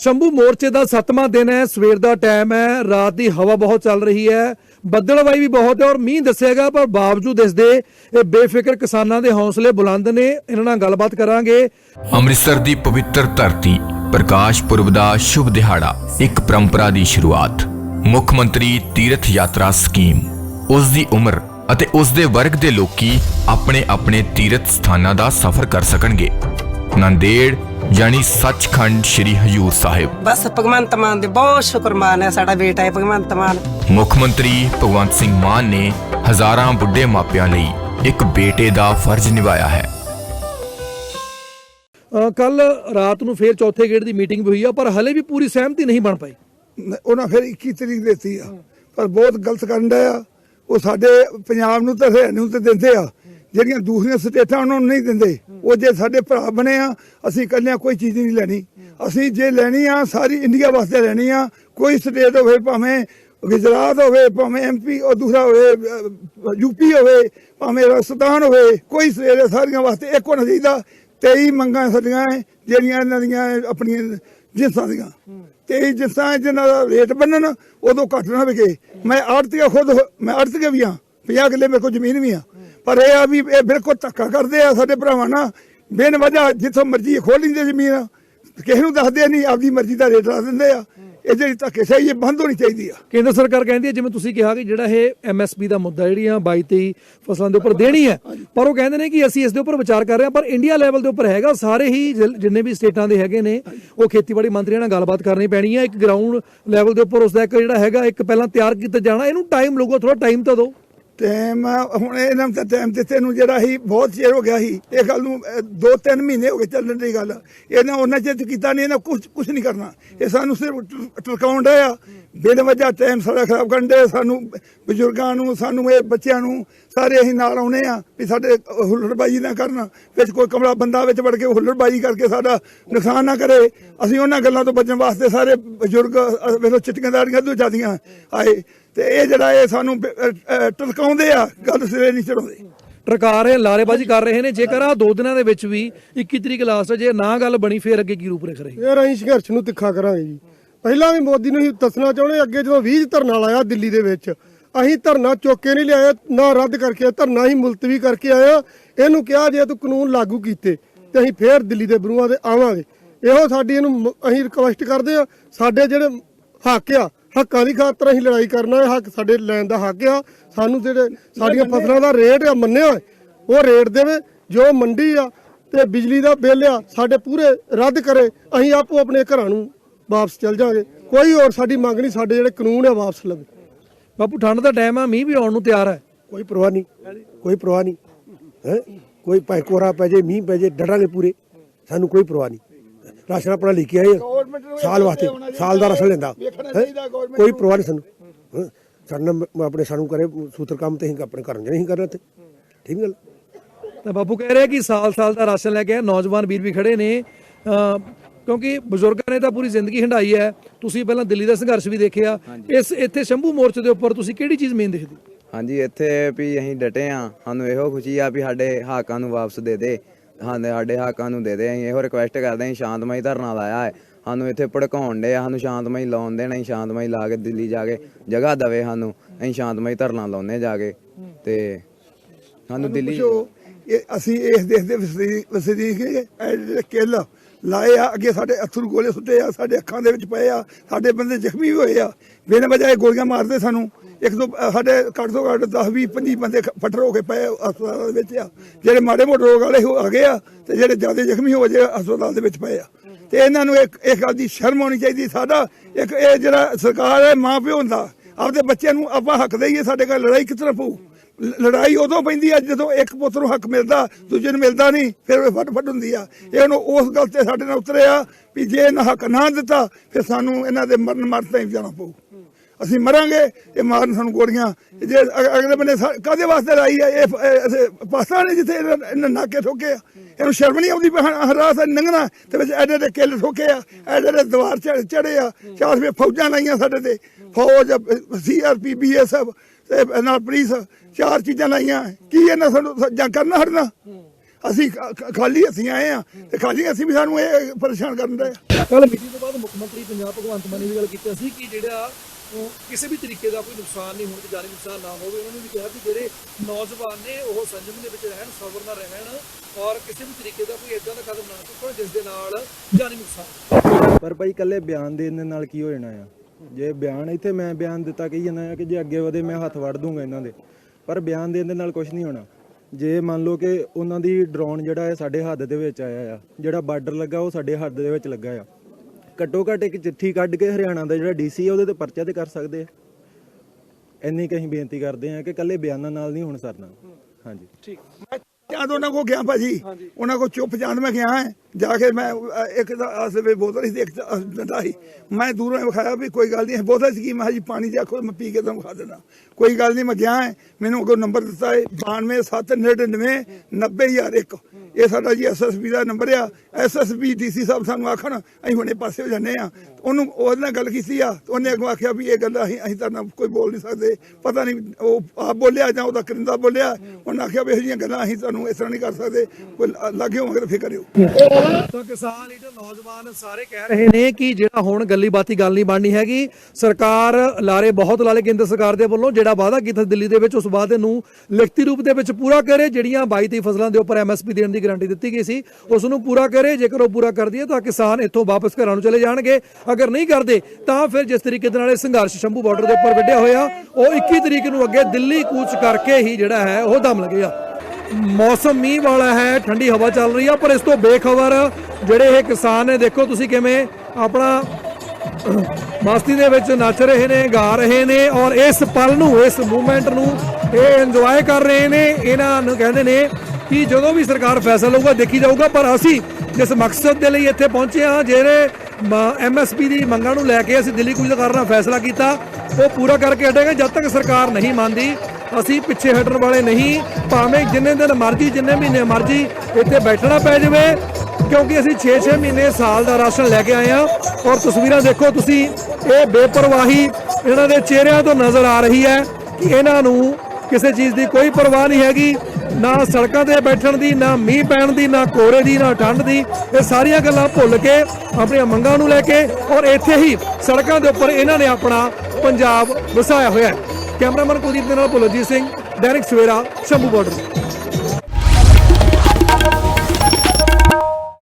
ਸ਼ੰਭੂ ਮੋਰਚੇ ਦਾ 7ਵਾਂ ਦਿਨ ਹੈ, ਸਵੇਰ ਦਾ ਟਾਈਮ ਹੈ, ਰਾਤ ਦੀ ਹਵਾ ਬਹੁਤ ਚੱਲ ਰਹੀ ਹੈ ਬੱਦਲਵਾਈ ਵੀ ਬਹੁਤ ਹੈ ਔਰ ਮੀਂਹ ਦੱਸਿਆਗਾ ਪਰ ਬਾਵਜੂਦ ਇਸ ਦੇ ਇਹ ਬੇਫਿਕਰ ਕਿਸਾਨਾਂ ਦੇ ਹੌਸਲੇ ਬੁਲੰਦ ਨੇ, ਇਹਨਾਂ ਨਾਲ ਗੱਲਬਾਤ ਕਰਾਂਗੇ। ਅੰਮ੍ਰਿਤਸਰ ਦੀ ਪਵਿੱਤਰ ਧਰਤੀ, ਪ੍ਰਕਾਸ਼ ਪੁਰਬ ਦਾ ਸ਼ੁਭ ਦਿਹਾੜਾ, ਇੱਕ ਪਰੰਪਰਾ ਦੀ ਸ਼ੁਰੂਆਤ। ਮੁੱਖ ਮੰਤਰੀ ਤੀਰਥ ਯਾਤਰਾ ਸਕੀਮ। ਉਸ ਦੀ ਉਮਰ ਅਤੇ ਉਸ ਦੇ ਵਰਗ ਦੇ ਲੋਕੀ ਆਪਣੇ ਆਪਣੇ ਤੀਰਥ ਸਥਾਨਾਂ ਦਾ ਸਫ਼ਰ ਕਰ ਸਕਣਗੇ। ਨੰਦੇੜ ਯਾਨੀ ਸੱਚਖੰਡ ਸ੍ਰੀ ਹਜੂਰ ਸਾਹਿਬ। ਬਸ ਭਗਵੰਤ ਮਾਨ ਦੇ ਬਹੁਤ ਸ਼ੁਕਰਮਾਨ ਹੈ ਸਾਡਾ ਬੇਟਾ ਹੈ ਭਗਵੰਤ ਮਾਨ। ਮੁੱਖ ਮੰਤਰੀ ਭਗਵੰਤ ਸਿੰਘ ਮਾਨ ਨੇ ਹਜ਼ਾਰਾਂ ਬੁੱਢੇ ਮਾਪਿਆਂ ਲਈ ਇੱਕ ਬੇਟੇ ਦਾ ਫਰਜ਼ ਨਿਭਾਇਆ ਹੈ। ਕੱਲ ਰਾਤ ਨੂੰ ਫੇਰ ਚੌਥੇ ਗੇੜ ਦੀ ਮੀਟਿੰਗ ਵੀ ਹੋਈ ਆ ਪਰ ਹਲੇ ਵੀ ਪੂਰੀ ਸਹਿਮਤੀ ਨਹੀਂ ਬਣ ਪਾਈ। ਉਹਨਾਂ ਫਿਰ 21 ਤਰੀਕ ਦਿੱਤੀ ਆ। ਪਰ ਬਹੁਤ ਗਲਤ ਕਰਨ ਡਿਆ ਆ। ਉਹ ਸਾਡੇ ਪੰਜਾਬ ਨੂੰ ਤੇ ਹਰਿਆਣੇ ਨੂੰ ਤੇ ਦਿੰਦੇ ਆ। ਜਿਹੜੀਆਂ ਦੂਸਰੀਆਂ ਸਟੇਟਾਂ ਉਹਨਾਂ ਨੂੰ ਨਹੀਂ ਦਿੰਦੇ, ਉਹ ਜੇ ਸਾਡੇ ਭਰਾ ਬਣੇ ਆ, ਅਸੀਂ ਇਕੱਲਿਆਂ ਕੋਈ ਚੀਜ਼ ਨਹੀਂ ਲੈਣੀ। ਅਸੀਂ ਜੇ ਲੈਣੀ ਆ, ਸਾਰੀ ਇੰਡੀਆ ਵਾਸਤੇ ਲੈਣੀ ਆ, ਕੋਈ ਸਟੇਟ ਹੋਵੇ ਭਾਵੇਂ ਗੁਜਰਾਤ ਹੋਵੇ, ਭਾਵੇਂ ਐਮਪੀ ਉਹ ਦੂਸਰਾ ਹੋਵੇ ਯੂਪੀ ਹੋਵੇ, ਭਾਵੇਂ ਰਾਜਸਥਾਨ ਹੋਵੇ, ਕੋਈ ਸਟੇਟ ਸਾਰੀਆਂ ਵਾਸਤੇ ਇੱਕ ਹੋਣਾ ਚਾਹੀਦਾ 23 ਮੰਗਾਂ ਸਾਡੀਆਂ ਜਿਹੜੀਆਂ ਇਹਨਾਂ ਦੀਆਂ ਆਪਣੀਆਂ ਜਿਨਸਾਂ ਦੀਆਂ। ਤੇ ਜਿਸਾਂ ਜਿਹਨਾਂ ਦਾ ਰੇਟ ਬੰਨਣ, ਉਦੋਂ ਘੱਟ ਨਾ ਵਿਕੇ। ਮੈਂ ਆੜਤੀਆ ਖੁਦ ਹੋ- ਮੈਂ ਆੜਤੀਆ ਵੀ ਆ 50 ਕਿੱਲੇ ਮੇਰੇ ਕੋਲ ਜ਼ਮੀਨ ਵੀ ਆ। ਪਰ ਇਹ ਆ ਵੀ ਇਹ ਬਿਲਕੁਲ ਧੱਕਾ ਕਰਦੇ ਆ ਸਾਡੇ ਭਰਾਵਾਂ ਨਾਲ। ਬਿਨ ਵਜ੍ਹਾ ਜਿੱਥੋਂ ਮਰਜ਼ੀ ਖੋਲ ਲੈਂਦੇ ਜ਼ਮੀਨ ਕਿਸੇ ਨੂੰ ਦੱਸਦੇ ਨਹੀਂ ਆਪਦੀ ਮਰਜ਼ੀ ਦਾ ਰੇਟ ਲਾ ਦਿੰਦੇ ਆ। ਇਹ ਜਿਹੜੀ ਧੱਕੇ ਸਹੀ ਇਹ ਬੰਦ ਹੋਣੀ ਚਾਹੀਦੀ ਆ। ਕੇਂਦਰ ਸਰਕਾਰ ਕਹਿੰਦੀ ਹੈ ਜਿਵੇਂ ਤੁਸੀਂ ਕਿਹਾ ਕਿ ਜਿਹੜਾ ਇਹ ਐਮਐਸਪੀ ਦਾ ਮੁੱਦਾ ਜਿਹੜੀਆਂ 22 23 ਫਸਲਾਂ ਦੇ ਉੱਪਰ ਦੇਣੀ ਹੈ। ਪਰ ਉਹ ਕਹਿੰਦੇ ਨੇ ਕਿ ਅਸੀਂ ਇਸ ਦੇ ਉੱਪਰ ਵਿਚਾਰ ਕਰ ਰਹੇ ਹਾਂ ਪਰ ਇੰਡੀਆ ਲੈਵਲ ਦੇ ਉੱਪਰ ਹੈਗਾ ਸਾਰੇ ਹੀ ਜਿੰਨੇ ਵੀ ਸਟੇਟਾਂ ਦੇ ਹੈਗੇ ਨੇ ਉਹ ਖੇਤੀਬਾੜੀ ਮੰਤਰੀਆਂ ਨਾਲ ਗੱਲਬਾਤ ਕਰਨੀ ਪੈਣੀ ਹੈ। ਇੱਕ ਗਰਾਊਂਡ ਲੈਵਲ ਦੇ ਉੱਪਰ ਉਸ ਦਾ ਇੱਕ ਜਿਹੜਾ ਹੈਗਾ ਇੱਕ ਪਹਿਲਾਂ ਤਿਆਰ ਕੀਤਾ ਜਾਣਾ ਇਹਨੂੰ ਟਾਈਮ ਲੱਗੂਗਾ ਥੋੜਾ ਟਾਈਮ ਤਾਂ ਦਿਓ। ਟਾਈਮ ਹੁਣ ਇਹਨਾਂ ਨੂੰ ਤਾਂ ਟਾਈਮ ਦਿੱਤੇ ਨੂੰ ਜਿਹੜਾ ਸੀ ਬਹੁਤ ਚਿਰ ਹੋ ਗਿਆ ਸੀ। ਇਹ ਗੱਲ ਨੂੰ 2-3 ਮਹੀਨੇ ਹੋ ਗਏ ਚੱਲਣ ਦੀ ਗੱਲ। ਇਹਨਾਂ ਉਹਨਾਂ ਚਿਰ ਕੀਤਾ ਨਹੀਂ ਇਹਨਾਂ ਕੁਝ ਕੁਝ ਨਹੀਂ ਕਰਨਾ। ਇਹ ਸਾਨੂੰ ਸਿਰਫ ਟਲਕਾਉਣ ਡਿਆ ਬਿਨ ਵਜ੍ਹਾ ਟਾਈਮ ਸਾਡਾ ਖਰਾਬ ਕਰਨ ਦੇ ਸਾਨੂੰ ਬਜ਼ੁਰਗਾਂ ਨੂੰ ਸਾਨੂੰ ਇਹ ਬੱਚਿਆਂ ਨੂੰ ਸਾਰੇ ਅਸੀਂ ਨਾਲ ਆਉਨੇ ਆ ਵੀ ਸਾਡੇ ਹੁੱਲੜਬਾਜੀ ਨਾ ਕਰਨ। ਵਿੱਚ ਕੋਈ ਕਮਲਾ ਬੰਦਾ ਵਿੱਚ ਵੜ ਕੇ ਹੁੱਲੜਬਾਜੀ ਕਰਕੇ ਸਾਡਾ ਨੁਕਸਾਨ ਨਾ ਕਰੇ। ਅਸੀਂ ਉਹਨਾਂ ਗੱਲਾਂ ਤੋਂ ਬਚਣ ਵਾਸਤੇ ਸਾਰੇ ਬਜ਼ੁਰਗ ਅ, ਵੇਖੋ ਚਿੱਟੀਆਂ ਤੋਂ ਜਾਂਦੀਆਂ ਆਏ। ਤੇ ਇਹ ਜਿਹੜਾ ਇਹ ਸਾਨੂੰ ਟਲਕਾਉਂਦੇ ਆ ਗੱਲ ਸਿਰੇ ਨਹੀਂ ਚੜਾਉਂਦੇ। ਟਰਕਾ ਰਹੇ ਲਾਰੇਬਾਜ਼ੀ ਕਰ ਰਹੇ ਨੇ ਜੇਕਰ ਆ ਦੋ ਦਿਨਾਂ ਦੇ ਵਿੱਚ ਵੀ 21 ਤਰੀਕ ਲਾਸਟ ਜੇ ਨਾ ਗੱਲ ਬਣੀ ਫੇਰ ਅੱਗੇ ਕੀ ਰੂਪ ਰੇਖ ਰਹੀ? ਯਾਰ ਅਸੀਂ ਸੰਘਰਸ਼ ਨੂੰ ਤਿੱਖਾ ਕਰਾਂਗੇ ਜੀ। ਪਹਿਲਾਂ ਵੀ ਮੋਦੀ ਨੂੰ ਹੀ ਦੱਸਣਾ ਚਾਹੁੰਦੇ ਅੱਗੇ ਜਦੋਂ 20 ਧਰਨਾ ਲਾਇਆ ਦਿੱਲੀ ਦੇ ਵਿੱਚ ਅਸੀਂ ਧਰਨਾ ਚੁੱਕ ਕੇ ਨਹੀਂ ਲਿਆਏ ਨਾ ਰੱਦ ਕਰਕੇ ਧਰਨਾ ਹੀ ਮੁਲਤਵੀ ਕਰਕੇ ਆਇਆ ਇਹਨੂੰ ਕਿਹਾ ਜੇ ਤੂੰ ਕਾਨੂੰਨ ਲਾਗੂ ਕੀਤੇ ਤੇ ਅਸੀਂ ਫੇਰ ਦਿੱਲੀ ਦੇ ਬਰੂਹਾਂ ਤੇ ਆਵਾਂਗੇ। ਇਹੋ ਸਾਡੀ ਇਹਨੂੰ ਅਸੀਂ ਰਿਕਵੈਸਟ ਕਰਦੇ ਆ ਸਾਡੇ ਜਿਹੜੇ ਹੱਕ ਆ ਹੱਕਾਂ ਦੀ ਖਾਤਰ ਅਸੀਂ ਲੜਾਈ ਕਰਨਾ ਹੈ ਹੱਕ ਸਾਡੇ ਲੈਣ ਦਾ ਹੱਕ ਆ। ਸਾਨੂੰ ਜਿਹੜੇ ਸਾਡੀਆਂ ਫਸਲਾਂ ਦਾ ਰੇਟ ਆ ਮੰਨਿਆ ਉਹ ਰੇਟ ਦੇਵੇ ਜੋ ਮੰਡੀ ਆ ਤੇ ਬਿਜਲੀ ਦਾ ਬਿੱਲ ਆ ਸਾਡੇ ਪੂਰੇ ਰੱਦ ਕਰੇ ਅਸੀਂ ਆਪੋ ਆਪਣੇ ਘਰਾਂ ਨੂੰ ਵਾਪਸ ਚੱਲ ਜਾਾਂਗੇ ਕੋਈ ਹੋਰ ਸਾਡੀ ਮੰਗ ਨਹੀਂ ਸਾਡੇ ਜਿਹੜੇ ਕਾਨੂੰਨ ਆ ਵਾਪਸ ਲਵੇ। ਬਾਪੂ ਠੰਡ ਦਾ ਟਾਈਮ ਆ ਮੀਂਹ ਵੀ ਆਉਣ ਨੂੰ ਤਿਆਰ ਹੈ ਕੋਈ ਪਰਵਾਹ ਨਹੀਂ ਕੋਈ ਪਰਵਾਹ ਨਹੀਂ ਹੈ? ਕੋਈ ਭਾਵੇਂ ਕੋਰਾ ਪੈ ਜੇ ਮੀਂਹ ਪੈ ਜੇ ਡਰਾਂਗੇ ਪੂਰੇ। ਸਾਨੂੰ ਕੋਈ ਪਰਵਾਹ ਨਹੀਂ। ਰਾਸ਼ਨ ਆਪਣਾ ਲੈ ਕੇ ਆਏ ਆ। ਸਾਲ ਵਾਸਤੇ ਸਾਲ ਦਾ ਰਾਸ਼ਨ ਲੈਂਦਾ? ਕੋਈ ਪਰਵਾਹ ਨਹੀਂ ਸਾਨੂੰ? ਸਾਨੂੰ ਮ- ਆਪਣੇ ਸਾਨੂੰ ਕਰੇ ਸੂਤਰ ਕੰਮ ਤੇ ਅਸੀਂ ਆਪਣੇ ਚ ਨਹੀਂ ਕਰਨਾ ਤੇ ਠੀਕ ਗੱਲ? ਤਾਂ ਬਾਪੂ ਕਹਿ ਰਿਹਾ ਕਿ ਸਾਲ-ਸਾਲ ਦਾ ਰਾਸ਼ਨ ਲੈ ਕੇ ਨੌਜਵਾਨ ਵੀਰ ਵੀ ਖੜੇ ਨੇ। ਕਿਉਂਕਿ ਬਜ਼ੁਰਗਾਂ ਨੇ ਤਾਂ ਪੂਰੀ ਜ਼ਿੰਦਗੀ ਹੰਡਾਈ ਹੈ। ਤੁਸੀਂ ਪਹਿਲਾਂ ਦਿੱਲੀ ਦਾ ਸੰਘਰਸ਼ ਵੀ ਦੇਖਿਆ। ਇਸ ਇੱਥੇ ਸ਼ੰਭੂ ਮੋਰਚੇ ਦੇ ਉੱਪਰ ਤੁਸੀਂ ਕਿਹੜੀ ਚੀਜ਼ ਮੇਨ ਦੇਖਦੇ? ਹਾਂਜੀ ਇੱਥੇ ਵੀ ਅਸੀਂ ਡਟੇ ਆ ਸਾਨੂੰ ਇਹੋ ਖੁਸ਼ੀ ਆ ਵੀ ਸਾਡੇ ਹਾਕਾਂ ਨੂੰ ਵਾਪਸ ਦੇ ਦੇ। ਹਾਂ ਸਾਡੇ ਹਾਕਾਂ ਨੂੰ ਦੇ ਦੇ। ਅਸੀਂ ਇਹੋ ਰਿਕੁਐਸਟ ਕਰਦੇ ਹਾਂ ਸ਼ਾਂਤਮਈ ਧਰਨਾ ਲਾਇਆ ਹੈ। ਸਾਨੂੰ ਇੱਥੇ ਭੜਕਾਉਣ ਦੇ ਸਾਨੂੰ ਸ਼ਾਂਤਮਈ ਲਾਉਣ ਦੇਣ ਅਸੀਂ ਸ਼ਾਂਤਮਈ ਲਾ ਕੇ ਦਿੱਲੀ ਜਾ ਕੇ ਜਗ੍ਹਾ ਦਵੇ ਸਾਨੂੰ ਅਸੀਂ ਸ਼ਾਂਤਮਈ ਧਰਨਾ ਲਾਉਨੇ ਜਾ ਕੇ ਤੇ ਸਾਨੂੰ ਦਿੱਲੀ ਇਹ ਅਸੀਂ ਇਸ ਦੇਸ਼ ਦੇ ਵਸੀ- ਵਸਨੀਕ ਕਿੱਲ ਲਾਏ ਆ ਅੱਗੇ ਸਾਡੇ ਅਥਰੂ ਗੋਲੇ ਸੁੱਟੇ ਆ ਸਾਡੇ ਅੱਖਾਂ ਦੇ ਵਿੱਚ ਪਏ ਆ ਸਾਡੇ ਬੰਦੇ ਜ਼ਖਮੀ ਹੋਏ ਆ ਬਿਨਾਂ ਵਜ੍ਹਾ ਇਹ ਗੋਲੀਆਂ ਮਾਰਦੇ ਸਾਨੂੰ। ਇੱਕ ਦੋ ਅ, ਸਾਡੇ ਘੱਟ ਤੋਂ ਘੱਟ 10 20 25 ਬੰਦੇ ਖ- ਫੱਟਰ ਹੋ ਕੇ ਪਏ ਹਸਪਤਾਲਾਂ ਦੇ ਵਿੱਚ ਆ। ਜਿਹੜੇ ਮਾੜੇ ਮੋਟੇ ਰੋਗ ਵਾਲੇ ਉਹ ਆ ਗਏ ਆ ਤੇ ਜਿਹੜੇ ਜ਼ਿਆਦਾ ਜ਼ਖਮੀ ਹੋ ਜੇ ਹਸਪਤਾਲ ਦੇ ਵਿੱਚ ਪਏ ਆ। ਤੇ ਇਹਨਾਂ ਨੂੰ ਇੱਕ ਇੱਕ ਗੱਲ ਦੀ ਸ਼ਰਮ ਹੋਣੀ ਚਾਹੀਦੀ ਸਾਡਾ। ਇੱਕ ਇਹ ਜਿਹੜਾ ਸਰਕਾਰ ਹੈ ਮਾਂ ਪਿਓ ਹੁੰਦਾ ਆਪਦੇ ਬੱਚਿਆਂ ਨੂੰ ਆਪਾਂ ਹੱਕ ਦੇਈਏ ਸਾਡੇ ਕੋਲ ਲੜਾਈ ਕਿਸ ਤਰ੍ਹਾਂ ਪਊ? ਲੜਾਈ ਉਦੋਂ ਪੈਂਦੀ ਆ ਜਦੋਂ ਇੱਕ ਪੁੱਤ ਨੂੰ ਹੱਕ ਮਿਲਦਾ ਦੂਜੇ ਨੂੰ ਮਿਲਦਾ ਨਹੀਂ ਫਿਰ ਉਹ ਫਟ ਫਟ ਹੁੰਦੀ ਆ। ਇਹ ਉਹਨੂੰ ਉਸ ਗੱਲ ਤੇ ਸਾਡੇ ਨਾਲ ਉਤਰਿਆ ਵੀ ਜੇ ਇਹਨਾਂ ਹੱਕ ਨਾ ਦਿੱਤਾ ਫਿਰ ਸਾਨੂੰ ਇਹਨਾਂ ਦੇ ਮਰਨ ਮਰਤਾ ਹੀ ਜਾਣਾ ਪਊ। ਅਸੀਂ ਮਰਾਂਗੇ, ਇਹ ਮਾਰਨ ਸਾਨੂੰ ਗੋਲੀਆਂ। ਜੇ ਅਗਲੇ ਬੰਨੇ ਸਾ- ਕਾਹਦੇ ਵਾਸਤੇ ਲਾਈ ਆ ਇਹ ਪਾਕਿਸਤਾਨ ਜਿੱਥੇ ਇਹਨਾਂ ਨਾਕੇ ਠੋਕੇ ਆ। ਇਹਨੂੰ ਸ਼ਰਮ ਨਹੀਂ ਆਉਂਦੀ ਹਰਾਸ ਨੰਗਣਾ, ਤੇ ਵਿੱਚ ਐਡੇ ਐਡੇ ਕਿੱਲ ਠੋਕੇ ਆ, ਐਡੇ ਐਡੇ ਦੀਵਾਰ ਚੜੇ ਆ, ਚਾਰ ਵੇ ਫੌਜਾਂ ਲਾਈਆਂ ਸਾਡੇ ਤੇ। ਫੌਜ ਸੀਆਰਪੀ ਬੀਐਸਐਫ ਤੇ ਨਾਲ ਪੁਲਿਸ, ਚਾਰ ਚੀਜ਼ਾਂ ਲਾਈਆਂ। ਕੀ ਇਹਨਾਂ ਸਾਨੂੰ ਜਾਂ ਕਰਨਾ ਹਟਣਾ? ਅਸੀਂ ਖਾਲੀ ਅਸੀਂ ਆਏ ਆ, ਤੇ ਖਾਲੀ ਅਸੀਂ ਵੀ ਸਾਨੂੰ ਇਹ ਪਰੇਸ਼ਾਨ ਕਰਨ ਦਾ ਕੱਲ ਮੀਟਿੰਗ ਤੋਂ ਬਾਅਦ ਮੁੱਖ ਮੰਤਰੀ ਪੰਜਾਬ ਭਗਵੰਤ ਮਾਨ ਨੇ ਵੀ ਗੱਲ ਕੀਤੀ। ਸੀ ਕਿ ਜਿਹੜਾ ਉਹ ਕਿਸੇ ਵੀ ਤਰੀਕੇ ਦਾ ਕੋਈ ਨੁਕਸਾਨ ਨਹੀਂ ਹੋਣ ਤੇ ਜਾਨੀ ਨੁਕਸਾਨ ਨਾ ਹੋਵੇ। ਉਹਨਾਂ ਨੇ ਵੀ ਕਿਹਾ ਕਿ ਜਿਹੜੇ ਨੌਜਵਾਨ ਨੇ, ਉਹ ਸੰਜਮ ਦੇ ਵਿੱਚ ਰਹਿਣ, ਸਬਰ ਨਾਲ ਰਹਿਣ ਔਰ ਕਿਸੇ ਵੀ ਤਰੀਕੇ ਦਾ ਕੋਈ ਇਦਾਂ ਦਾ ਕਦਮ ਨਾ ਚੁੱਕਣ ਜਿਸ ਦੇ ਨਾਲ ਜਾਨੀ ਨੁਕਸਾਨ ਪਰ ਭਾਈ ਕੱਲੇ ਬਿਆਨ ਦੇਣ ਦੇ ਨਾਲ ਕੀ ਹੋ ਜਾਣਾ ਆ? ਜੇ ਬਿਆਨ ਇੱਥੇ ਮੈਂ ਬਿਆਨ ਦਿੱਤਾ, ਕਹੀ ਜਾਂਦਾ ਕਿ ਜੇ ਅੱਗੇ ਵਧੇ ਮੈਂ ਹੱਥ ਵੜ ਦੂੰਗਾ ਇਹਨਾਂ ਦੇ। ਪਰ ਬਿਆਨ ਦੇਣ ਦੇ ਨਾਲ ਕੁਝ ਨਹੀਂ ਹੋਣਾ। ਜੇ ਮੰਨ ਲਓ ਕਿ ਉਹਨਾਂ ਦੀ ਡਰੋਨ ਜਿਹੜਾ ਹੈ ਸਾਡੇ ਹੱਦ ਦੇ ਵਿੱਚ ਆਇਆ ਆ, ਜਿਹੜਾ ਬਾਰਡਰ ਲੱਗਾ, ਉਹ ਸਾਡੇ ਹੱਦ ਦੇ ਵਿੱਚ ਲੱਗਾ ਆ। ਘੱਟੋ ਘੱਟ ਇੱਕ ਚਿੱਠੀ ਕੱਢ ਕੇ ਹਰਿਆਣਾ ਦਾ ਜਿਹੜਾ ਡੀਸੀ ਹੈ ਉਹਦੇ ਤੇ ਪਰਚਾ ਤੇ ਕਰ ਸਕਦੇ ਆ। ਇੰਨੀ ਕਹੀਂ ਬੇਨਤੀ ਕਰਦੇ ਆ ਕਿ ਕੱਲੇ ਬਿਆਨਾਂ ਨਾਲ ਨਹੀਂ ਹੋਣ ਸਰਨਾ। ਹਾਂਜੀ। ਜਦ ਉਹਨਾਂ ਕੋ ਗਿਆ ਭਾਜੀ। ਉਹਨਾਂ ਕੋ ਚੁੱਪ ਜਾਣ ਮੈਂ ਗਿਆ। ਹੈ ਜਾ ਕੇ ਮੈਂ ਅ, ਇੱਕ ਦਾ ਅਸਲੇ ਬੋਤਲ ਸੀ ਤੇ ਇੱਕ ਦਾ ਡੰਡਾ ਸੀ ਮੈਂ ਦੂਰੋਂ ਹੀ ਵਿਖਾਇਆ ਵੀ ਕੋਈ ਗੱਲ ਨਹੀਂ ਬੋਤਲ ਸੀ ਮੈਂ ਜੀ ਪਾਣੀ ਦੇ ਆਖੋ ਮੈਂ ਪੀ ਕੇ ਤੁਹਾਨੂੰ ਖਾ ਦੇਣਾ ਕੋਈ ਗੱਲ ਨਹੀਂ ਮੈਂ ਗਿਆ ਹੈ। ਮੈਨੂੰ ਅੱਗੋਂ ਨੰਬਰ ਦਿੱਤਾ ਹੈ 927999 90001 ਇਹ ਸਾਡਾ ਜੀ ਐਸਐਸਪੀ ਦਾ ਨੰਬਰ ਆ। ਐਸਐਸਪੀ ਡੀਸੀ ਸਾਹਿਬ ਸਾਨੂੰ ਆਖਣ ਅਸੀਂ ਹੁਣੇ ਪਾਸੇ ਹੋ ਜਾਂਦੇ ਆ ਉਹਨੂੰ ਉਹਦੇ ਨਾਲ ਗੱਲ ਕੀਤੀ ਆ ਤੇ ਉਹਨੇ ਅੱਗੋਂ ਆਖਿਆ ਵੀ ਇਹ ਗੱਲ ਅਸੀਂ ਅਸੀਂ ਤਾਂ ਕੋਈ ਬੋਲ ਨਹੀਂ ਸਕਦੇ। ਪਤਾ ਨਹੀਂ ਉਹ ਆਪ ਬੋਲਿਆ ਜਾਂ ਉਹਦਾ ਕਰਿੰਦਾ ਬੋਲਿਆ। ਉਹਨੇ ਆਖਿਆ ਵੀ ਇਹੋ ਜਿਹੀਆਂ ਗੱਲਾਂ ਅਸੀਂ ਤੁਹਾਨੂੰ ਇਸ ਤਰ੍ਹਾਂ ਨਹੀਂ ਕਰ ਸਕਦੇ। ਕੋਈ ਲਾਗੇ ਹੋਵਾਂਗੇ ਤਾਂ ਫਿਕਰ ਕਰਿਓ ਤਾਂ ਕਿਸਾਨ ਲੀਡਰ ਨੌਜਵਾਨ ਸਾਰੇ ਕਹਿ ਰਹੇ ਨੇ ਕਿ ਜਿਹੜਾ ਹੁਣ ਗੱਲੀ ਬਾਤੀ ਗੱਲ ਨਹੀਂ ਬਣਨੀ ਹੈਗੀ, ਸਰਕਾਰ ਲਾਰੇ ਬਹੁਤ ਲਾਲੇ ਕੇਂਦਰ ਸਰਕਾਰ ਦੇ ਵੱਲੋਂ, ਜਿਹੜਾ ਵਾਅਦਾ ਕੀਤਾ ਦਿੱਲੀ ਦੇ ਵਿੱਚ, ਉਸ ਵਾਅਦੇ ਨੂੰ ਲਿਖਤੀ ਰੂਪ ਦੇ ਵਿੱਚ ਪੂਰਾ ਕਰੇ, ਜਿਹੜੀਆਂ 22 23 ਫਸਲਾਂ ਦੇ ਉੱਪਰ ਐਮਐਸਪੀ ਦੇਣ ਦੀ ਗਾਰੰਟੀ ਦਿੱਤੀ ਗਈ ਸੀ, ਉਸ ਨੂੰ ਪੂਰਾ ਕਰੇ, ਜੇਕਰ ਉਹ ਪੂਰਾ ਕਰਦੀ ਹੈ ਤਾਂ ਕਿਸਾਨ ਇੱਥੋਂ ਵਾਪਸ ਘਰਾਂ ਨੂੰ ਚਲੇ ਜਾਣਗੇ, ਅਗਰ ਨਹੀਂ ਕਰਦੇ ਤਾਂ ਫਿਰ ਜਿਸ ਤਰੀਕੇ ਦੇ ਨਾਲ ਇਹ ਸੰਘਰਸ਼ ਸ਼ੰਭੂ ਬਾਰਡਰ ਦੇ ਉੱਪਰ ਵਿੱਢਿਆ ਹੋਇਆ, ਉਹ 21 ਤਰੀਕ ਨੂੰ ਅੱਗੇ ਦਿੱਲੀ ਕੂਚ ਕਰਕੇ ਹੀ ਜਿਹੜਾ ਹੈ, ਉਹ ਦਮ ਲੱਗੇਗਾ। ਮੌਸਮ ਮੀਂਹ ਵਾਲਾ ਹੈ, ਠੰਡੀ ਹਵਾ ਚੱਲ ਰਹੀ ਆ, ਪਰ ਇਸ ਤੋਂ ਬੇਖਬਰ ਜਿਹੜੇ ਇਹ ਕਿਸਾਨ ਨੇ, ਦੇਖੋ ਤੁਸੀਂ ਕਿਵੇਂ ਆਪਣਾ ਮਸਤੀ ਦੇ ਵਿੱਚ ਨੱਚ ਰਹੇ ਨੇ, ਗਾ ਰਹੇ ਨੇ ਔਰ ਇਸ ਪਲ ਨੂੰ, ਇਸ ਮੂਵਮੈਂਟ ਨੂੰ ਇਹ ਇੰਜੋਏ ਕਰ ਰਹੇ ਨੇ। ਇਹਨਾਂ ਨੂੰ ਕਹਿੰਦੇ ਨੇ ਕਿ ਜਦੋਂ ਵੀ ਸਰਕਾਰ ਫੈਸਲਾ ਲਊਗਾ, ਦੇਖੀ ਜਾਊਗਾ, ਪਰ ਅਸੀਂ ਜਿਸ ਮਕਸਦ ਦੇ ਲਈ ਇੱਥੇ ਪਹੁੰਚੇ ਹਾਂ, ਜਿਹੜੇ ਐਮਐਸਪੀ ਦੀ ਮੰਗਾਂ ਨੂੰ ਲੈ ਕੇ ਅਸੀਂ ਦਿੱਲੀ ਕੁਝ ਕਰਨ ਦਾ ਫੈਸਲਾ ਕੀਤਾ, ਉਹ ਪੂਰਾ ਕਰਕੇ ਹਟੇਗਾ ਜਦ ਤੱਕ ਸਰਕਾਰ ਨਹੀਂ ਮੰਨਦੀ ਅਸੀਂ ਪਿੱਛੇ ਹਟਣ ਵਾਲੇ ਨਹੀਂ, ਭਾਵੇਂ ਜਿੰਨੇ ਦਿਨ ਮਰਜ਼ੀ, ਜਿੰਨੇ ਮਹੀਨੇ ਮਰਜ਼ੀ ਇੱਥੇ ਬੈਠਣਾ ਪੈ ਜਾਵੇ, ਕਿਉਂਕਿ ਅਸੀਂ 6-6 ਮਹੀਨੇ ਸਾਲ ਦਾ ਰਾਸ਼ਨ ਲੈ ਕੇ ਆਏ ਹਾਂ। ਔਰ ਤਸਵੀਰਾਂ ਦੇਖੋ ਤੁਸੀਂ, ਇਹ ਬੇਪਰਵਾਹੀ ਇਹਨਾਂ ਦੇ ਚਿਹਰਿਆਂ ਤੋਂ ਨਜ਼ਰ ਆ ਰਹੀ ਹੈ ਕਿ ਇਹਨਾਂ ਨੂੰ ਕਿਸੇ ਚੀਜ਼ ਦੀ ਕੋਈ ਪਰਵਾਹ ਨਹੀਂ ਹੈਗੀ, ਨਾ ਸੜਕਾਂ ਤੇ ਬੈਠਣ ਦੀ, ਨਾ ਮੀਂਹ ਪੈਣ ਦੀ, ਨਾ ਕੋਰੇ ਦੀ, ਨਾ ਠੰਡ ਦੀ। ਇਹ ਸਾਰੀਆਂ ਗੱਲਾਂ ਭੁੱਲ ਕੇ ਆਪਣੀਆਂ ਮੰਗਾਂ ਨੂੰ ਲੈ ਕੇ ਔਰ ਇੱਥੇ ਹੀ ਸੜਕਾਂ ਦੇ ਉੱਪਰ ਇਹਨਾਂ ਨੇ ਆਪਣਾ ਪੰਜਾਬ ਵਸਾਇਆ ਹੋਇਆ ਹੈ। ਕੈਮਰਾਮੈਨ ਕੁਲਦੀਪ ਦੇ ਨਾਲ ਭੁਲਜੀਤ ਸਿੰਘ ਦੈਨਿਕ ਸਵੇਰਾ ਸ਼ੰਭੂ ਬਾਰਡਰ।